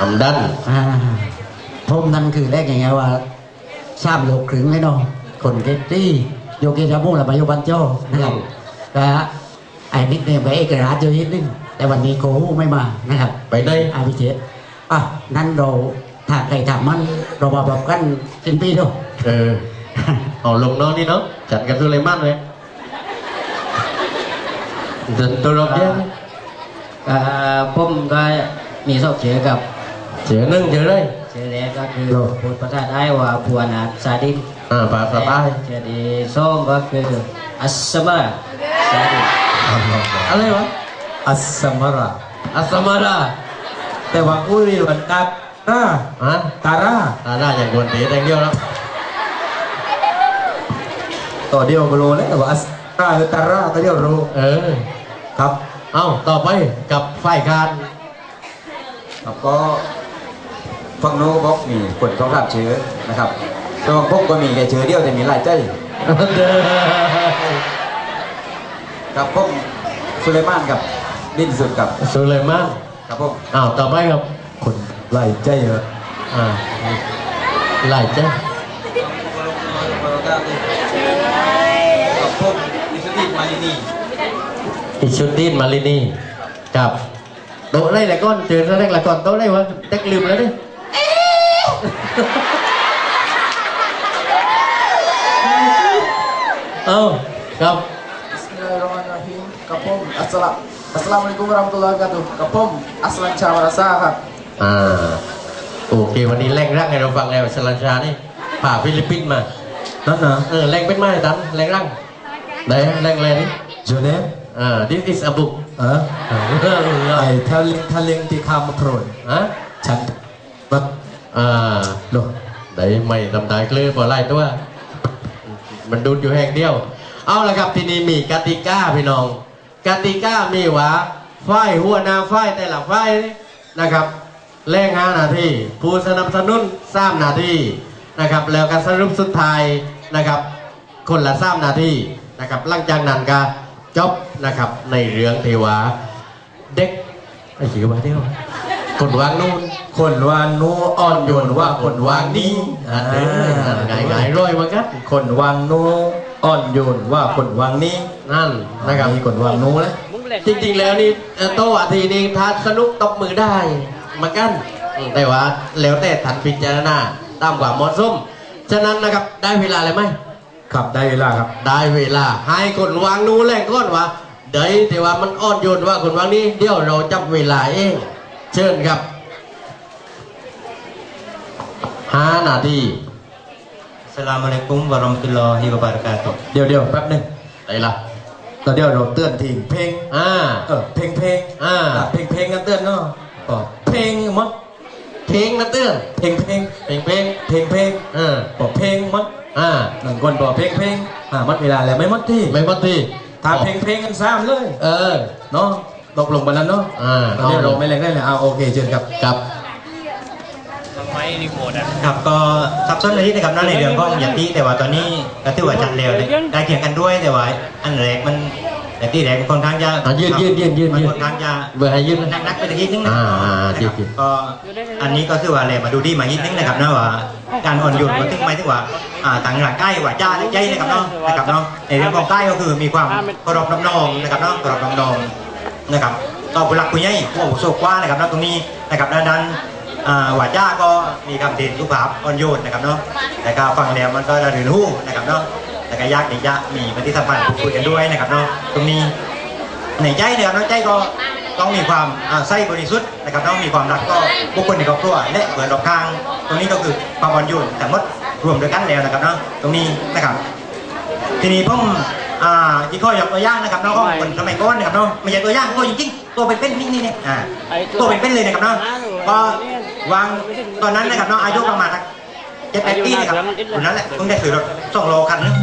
อำดันอ่าผมนั่นคือแรกอย่างไงว่าทราบโลกครึ่งเลยเนาะคนเกตตี้โยเกจามูและมาโยบันโจนะครับก็ไอ้นิดเนี่ยไปเอกราชเยอะนิดนึงแต่วันนี้โกหูไม่มานะครับ ไปได้อาพิเชษอะนั่นเราถากใครถามมันเรามาแบบกันสิ้นปีเนาะเออเอาลงน้องนี่เนาะจัดกับสุเลมานเลยเดินตัวรอบเนี้ยก็ผมก็มีสอบเชื่อกับ เสือนึ่งเจอเลยเชื่อแรกก็คือพูดภาษาไทยว่าผัวนาซาดินอ่าปลาสบายเชื่อที่สองก็คืออัสมาซาดินอะไรวะอัสสมระอัสมาราแต่ว่าอุ้ยวันกัดนะฮะตาราตาหน้าอย่างกวนตีแต่งเดียวแล้วต่อเดียวก็รู้แล้วว่าอัสราคือตาราต่อเดียวรู้เออครับเอาต่อไปกับฝ่ายการครับก็ ฟังโน้บอกมีผลต้องรับเชื้อนะครับแต่ว่าพวกก็มีแค่เชื้อเดียวแต่มีหลายใจกับพวกสุเลมานกับดิ้นสุดกับสุเลมานครับพวกอ้าวต่อไปครับคนไล่ใจเหรออ่าไล่เจ้ากับพวกอิสุดินมาลินีอิชุดดินมาลินีกับโต๊ะได้ละก้อนเจอแรกละก้อนโต๊ะได้วะเด็กลืมแล้วดิ เอ้าครับ Bismillahirrahmanirrahim. Kapom. Assalam. Assalamualaikum warahmatullahi wabarakatuh. Kapom. Aslan Chawarasa ครับอ่าโอเควันนี้แรงร่างให้เราฟังแล้วสลันชานี่ผ่าฟิลิปปินส์มานั่นนะเออแรงเป็นไม้ตันแรงร่างไหนแรงแรงนี่เจเนฟอ่า this is a book เออเออไอ้ทะเลทะเลงที่ข้ามมาโครนฮะฉันบัดอ่าโล ได้ไม่ทำได้เคลื่อพอไล่ตัว มันดูดอยู่แห่งเดียว เอาละครับทีนี้มีกติกาพี่น้อง กติกามีว่าฝ่ายหัวหน้าฝ่ายแต่ละฝ่ายนะครับแรงห้านาทีผู้สนับสนุนสามนาทีนะครับ แล้วก็สรุปสุดท้ายนะครับ คนละสามนาทีนะครับ หลังจากนั้นก็จบนะครับในเรื่องเทวาเด็กไอ้ชื่อว่าเดียวคนวางนู่น คนวานนูอ่อนโยนว่าคนวางนี้อ่าเด้อไงไงร้อยมากันคนวางนูอ่อนโยนว่าคนวางนี้นั่นนะครับมีคนวางนูนะจริง ๆ แล้วนี่เอ่อโต๊ะอาทีนี้ถ้าสนุกตบมือได้เหมากันอืมแต่ว่าแล้วแต่ทันพิจารณาตามความเหมาะสมฉะนั้นนะครับได้เวลาเลยไหมครับได้เวลาครับ ได้เวลา ให้คนวางนู้นแรงก้อนวะเดี๋ยวแต่ว่ามันอ่อนโยนว่าคนวางนี้เดี๋ยวเราจับเวลาเอง เชิญครับ ห้านาที Assalamualaikum warahmatullahi wabarakatuh. เดี๋ยวเดี๋ยวแป๊บหนึงไหนล่ะตอนเดี๋ยวเราเตือนทิ้งเพลงอ่าเออเพลงเพลงอ่าเพลงเพลงกันเตือนเนาะก็เพลงมัดเพลงนะเตือนเพลงเพลงเพลงเพลงเพลงเพลงเออบอกเพลงมัดอ่าหนึ่งคนบอกเพลงเพลงอ่ามัดเวลาแล้วไม่มัดที่ไม่พอทีถ้าเพลงเพลงกันซ้ำเลย เออเนาะตกลงไปแล้วเนาะอ่าตอนนี้เราไม่แรงได้เลยเอาโอเคเชิญครับกับ ครับก็ซับซ้อนเลยนะครับนั่นในเรื่องของอย่างที่แต่ว่าตอนนี้ก็ถือว่าจัดเร็วเลยได้เคียงกันด้วยแต่ว่าอันแรกมันแต่ที่แรกมันค่อนข้างจะอะยืดยืดยืดยืดมันยืดค่อนข้างจะเบอร์ให้ยืดนักนักๆไปตะกี้นึงนะอ่าอ่านะยืครัดบยืดก็อันนี้ก็คือว่าแหละมาดูดีมานิดนึงนะครับนะว่าการอ่อนโยนมันถึงหมายถึงว่าอ่าต่างหลักใกล้ว่าจ้าและใจนะครับเนาะนะครับเนาะในเรื่องของใต้ก็คือมีความเคารพน้ำนองนะครับเนาะเคารพน้ำนองนะครับต่อผู้หลักผู้ใหญ่ผู้อาวุโสกว่านะครับเนาะตรงนี้นะครับด้าน นั้นอ่าว่าจ้าก็มีคำเด่นสุภาพอ่อนโยนนะครับเนาะแต่ก็ฟังแล้วมันก็ระดือหู้นะครับเนาะแต่ก็ยากที่จะมีปฏิสัมพันธ์พูดคุยกันด้วยนะครับเนาะตรงนี้ในใจนะครับเนาะใจก็ต้องมีความใส่บริสุทธิ์นะครับต้องมีความรักก็บุคคลในครอบครัวและเพื่อนรอบข้าง ตรงนี้ก็คือความอ่อนโยนทั้งหมดรวมด้วยกันแล้วนะครับเนาะตรงนี้นะครับ ทีนี้ผมที่ข้อยกตัวอย่างนะครับน้องก็คนสมัยก่อนนะครับเนาะไม่ใช่ตัวอย่างตัวจริงๆตัวเป็นๆนี่นี่เนี่อ่าตัวเป็นๆเลยนะครับเนาะก็ วางตอนนั้นนะครับเนาะอายุประมาณสักเจ็ดแปดปีนะครับคนนั้นแหละเพิ่งได้ซื้อรถสองโลคันนึง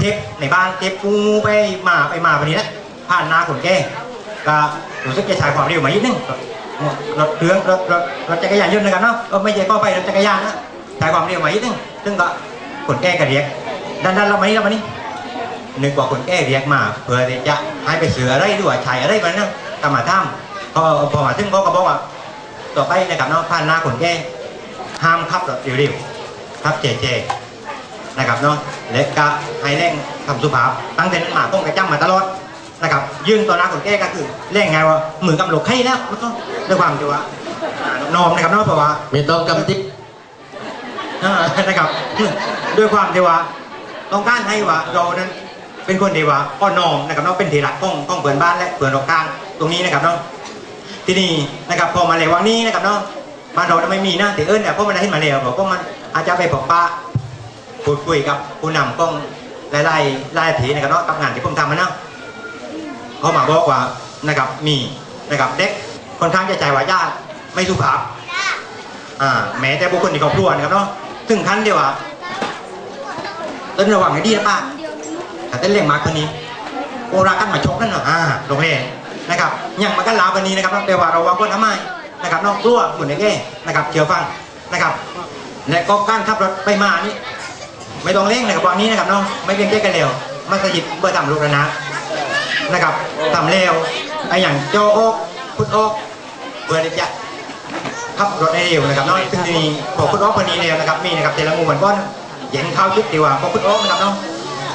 เทปในบ้านเทปกูไปมาไปมาวันนี้นะผ่านนาขนแก้ก็รู้สึกจะใช้ความเร็วมานิดนึงรถเครื่องรถรถรถจักรยานยนต์นะครับเนาะก็ไม่ใช่ก็ไปรถจักรยานนะใช้ความเร็วมานิดนึงซึ่งก็ขนแก้กระเรียกดันดันเรามานี่เรามานี่นึกว่าคนแก้เรียกมาเพื่อที่จะให้ไปเสืออะไรด้วยชายอะไรไปนั่นก็มาทำพอพอมาถึงเขาก็บอกว่า ต่อไปนะครับเนาะผ่านหน้าคนแก่ห้ามขับรถเร็วๆขับเจเจนะครับเนาะและก็ให้เร่งทำสุภาพตั้งแต่นั้นมาต้องกระจ้ำมาตลอดนะครับยืนต่อหน้าคนแก่ก็คือเร่งไงว่ามือกับหลกไข่แล้วแล้วก็ด้วยความที่ว่าอ่านอมนะครับเนาะเพราะว่าไม่ต้องกำจิกอ่านะครับด้วยความที่ว่าต้องการให้ว่าเรานั้นเป็นคนที่ว่าอ่อนน้อมนะครับเนาะเป็นที่รักของของเพื่อนบ้านและเพื่อนรอบข้างตรงนี้นะครับเนาะ ที่นี่นะครับพอมาเลวังนี้นะครับเนาะบ้านเราจะไม่มีนะแต่เอิญเนี่ยพราะมันได้ให้มาเลวบอกว่ามันอาจจะไปบอกป้าพูดคุยกับผู้นำของหลายๆหลายทีนะครับเนาะกับงานที่ผมทำมาเนาะเขามาบอกว่านะครับมีนะครับเด็กค่อนข้างจะใจว่าญาติไม่สุภาพอ่าแม้แต่บุคคลในครอบครัวนะครับเนาะถึงขั้นเดียวอะเต้นระวังให้ดีนะป้าแต่เต้นเลี้ยงมากคนนี้โอรากันมาชกนั่นเนาะอ่าโรงเรียน นะครับอยังมากันลาวันนี้นะครับเนาะแต่ว่าเราวางก้นทำไมนะครับนอกกลัวเหมือนไอ้แก่นะครับเชื่อฟังนะครับและก็การขับรถไปมานี่ไม่ต้องเร่งนะครับวันนี้นะครับเนาะไม่เร่งแก้กันเร็วมัสยิดเบอร์ต่ำลูกระนะนะครับทำเร็วไอ้อย่างโจโอกพุทโอกเบอร์เด็กจะขับรถได้เร็วนะครับเนาะซึ่งทีนี้พอคุณอ๊อฟคนนี้เร็วนะครับมีนะครับเทเลมูเหมือนก้อนเย็นเข้ายุดดีกว่าพอคุณอ๊อฟนะครับเนา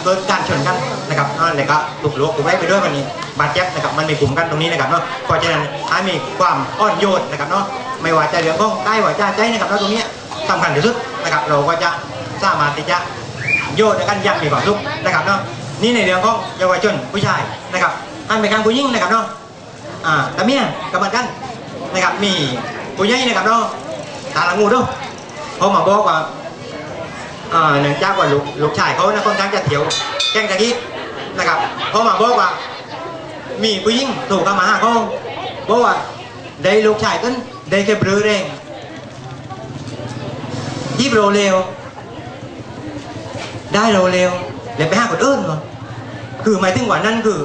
โดยการชนกันนะครับเนาะแล้วก็ถูกลวกถูกไล่ไปด้วยวันนี้บาดเจ็บนะครับมันมีกลุ่มกันตรงนี้นะครับเนาะเพราะฉะนั้นให้มีความอ่อนโยนนะครับเนาะไม่ว่าจะเรื่องของใกล้ว่าจะใจนะครับเนาะตรงนี้สำคัญที่สุดนะครับเราก็จะสามารถที่จะโยนกันยังมีความสุขนะครับเนาะนี่ในเรื่องของเยาวชนผู้ชายนะครับให้เป็นการผู้หญิงนะครับเนาะอ่าแต่เมียกับมือนกันนะครับมีผู้ใหญ่นะครับเนาะตาละงูด้วยเขามาบอกว่า เนื่องจากว่าลูกลูกชายเขานะค่อนข้างจะเถียวแกล้งตะกี้นะครับเขามาบอกว่า มีผู้หญิงถูกเข้ามาห้าเขาบอกว่าได้ลูกชายกันได้แค่เบลือแรงยิบโรเร็วได้โรเร็วเดี๋ยวไปห้าคนอื่นก่อนคือหมายถึงว่านั่นคือ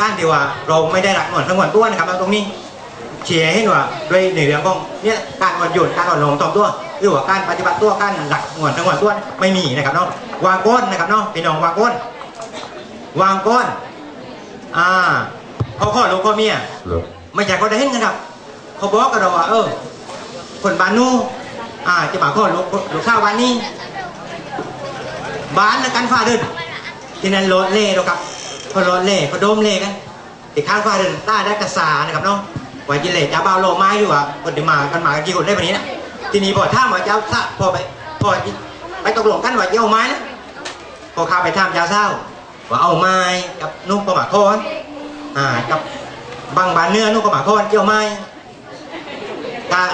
การที่ว่าเราไม่ได้รักหนวดทั้งหมดตัวนะครับเอาตรงนี้เชียร์ให้หนวยด้วยในเรื่องของเนี่ยการอ่อนโยนการอ่อนน้อมถ่อมตัว หรือว่าการปฏิบัติตัวการหลักหน่วยทั้งหมดตัวไม่มีนะครับเนาะวางก้นนะครับเนาะพี่น้องวางก้นวางก้นอ่าเขาข้อลูกข้อเมียไม่ใช่เขาได้เห็นกันครับเขาบอกกับเราว่า เออ คนบ้านนู้อ่าจะมาข้อลูกลูกข้าวบ้านนี้บ้านและกันฟ้าเดินที่นั่นรถเล่หรอกครับเขารถเล่เขาโดมเล่กันติดข้างฟ้าเดินต้าได้กระสานะครับเนาะว่ากิเลสจะเบาโลงไม้อยู่อะคนเดียวมากันมากันกี่คนได้แบบนี้นะ ทีนี้พอถ้ามว่าเจ้าซะพอไปพอไปตกลงกันว่าจะเอาไม้นะพอข้าไปทำยาเศร้าว่าเอาไม้กับนุ่งกระหมาโคนอ่ากับบางบานเนื้อนุ่งกระหมาโคนเกี่ยวไม้กะ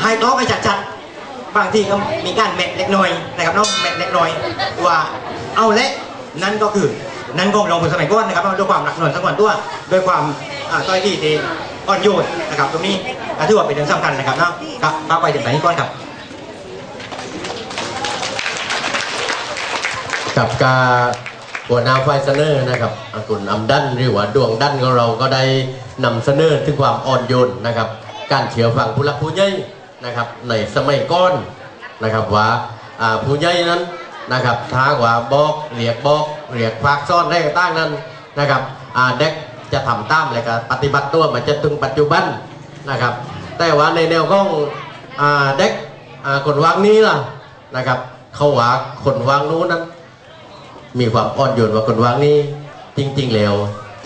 ให้โต๊ะไปจัดๆบางทีก็มีการแมทเล็กน้อยนะครับน้องแมทเล็กน้อยว่าเอาเละนั่นก็คือนั่นก็ลงผลสมัยก้อนนะครับด้วยความหนักหน่วงสักวันตัวด้วยความ ต้อยที่ที่อ่อนโยนนะครับตรงนี้อ่ถือว่าเป็นเรื่องสำคัญนะครับเนาะครับมาไปถึงไหนก่อนครับกับการหัวหน้าไฟเสนอนะครับอากุลอำดันหรือว่าดวงดันของเราก็ได้นำเสนอถึงความอ่อนโยนนะครับ การเชื่อฟังผู้ลักผู้ใหญ่นะครับในสมัยก่อนนะครับว่าอ่าผู้ใหญ่นั้นนะครับท้าว่าบอกเรียกบอกเรียกพากซ่อนได้ต่างนั้นนะครับอ่าเด็ก จะทำตามแล้วก็ปฏิบัติตัวมาจนถึงปัจจุบันนะครับ แต่ว่าในแนวของอ่าเด็กอ่าคนวางนี้ล่ะนะครับ เขาว่าคนวางนู้นนั้น มีความอ่อนโยนกว่าคนวางนี้ จริง ๆ แล้ว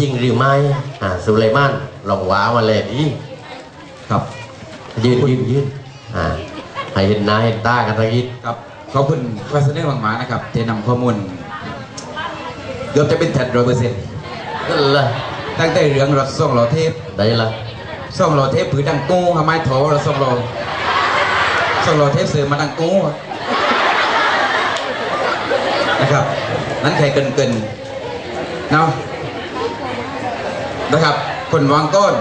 จริงหรือไม่อ่าสุไลมานลองว้ามาเลยดิครับ ยืนยืนยืนอ่าให้เห็นหน้าเห็นตากันสักทีครับขอบคุณพาสเนอร์มากๆนะครับที่นำข้อมูลเกือบจะเป็นแท็ดร้อยเปอร์เซ็นต์นั่นละ ตั้งแต่เรื่องรถส่งรถเทปได้ละส่งรถเทปผือดังกู้ทำไมโถรถส่งรถส่งรถเทปซื้อมาดังกู้นะครับนั้นใครเกินเกินๆเนาะนะครับคนวางก้อน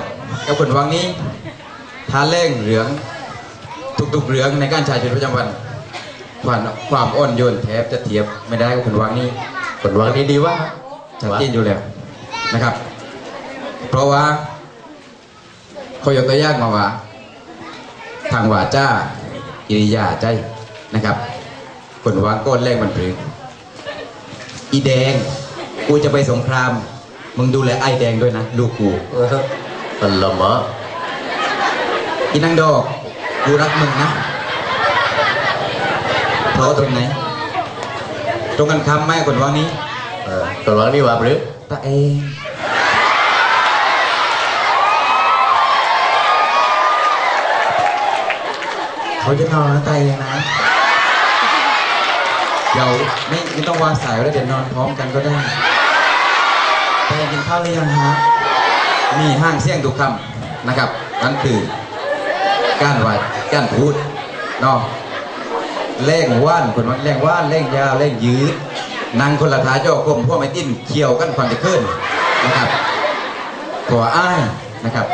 กับคนวางนี้ทาเร่งเหลืองทุกๆเหลืองในการใช้ชีวิตประจำวันความความอ่อนโยนแทบจะเทียบไม่ได้กับคนวางนี้คนวางนี้ดีว่าชัดเจนอยู่แล้วนะครับ เพราะว่าเขายกตัวอย่างมาว่า ทางวาจ้ากิริยาใจนะครับคนวางก้นแรกมันปรืออีแดง กูจะไปสงคราม มึงดูแลไอ้แดงด้วยนะ ลูกกูเออคนละหมออีนางดอก กูรักมึงนะเพราะตรงไหน ตรงกันคำไหมคนว่านี้เออตัวร้องนี่ว่าหรือตาเอง เขาจะนอนนตายเองนะ เดี๋ยวไม่ไม่ต้องวางสายก็ได้เดี๋ยวนอนพร้อมกันก็ได้ตาเองกินข้าวหรือยังฮะ มีห้างเสี่ยงทุกคำนะครับ นั่นคือการไหวการพูดเนาะเล่งว่านคนว่าเล่งว่านเล่งยาวเล่งยืดนางคนละท้าเจ้ากลมพวกไม่ติ้นเคี่ยวกันความจะขึ้นนะครับตัวอ้ายนะครับ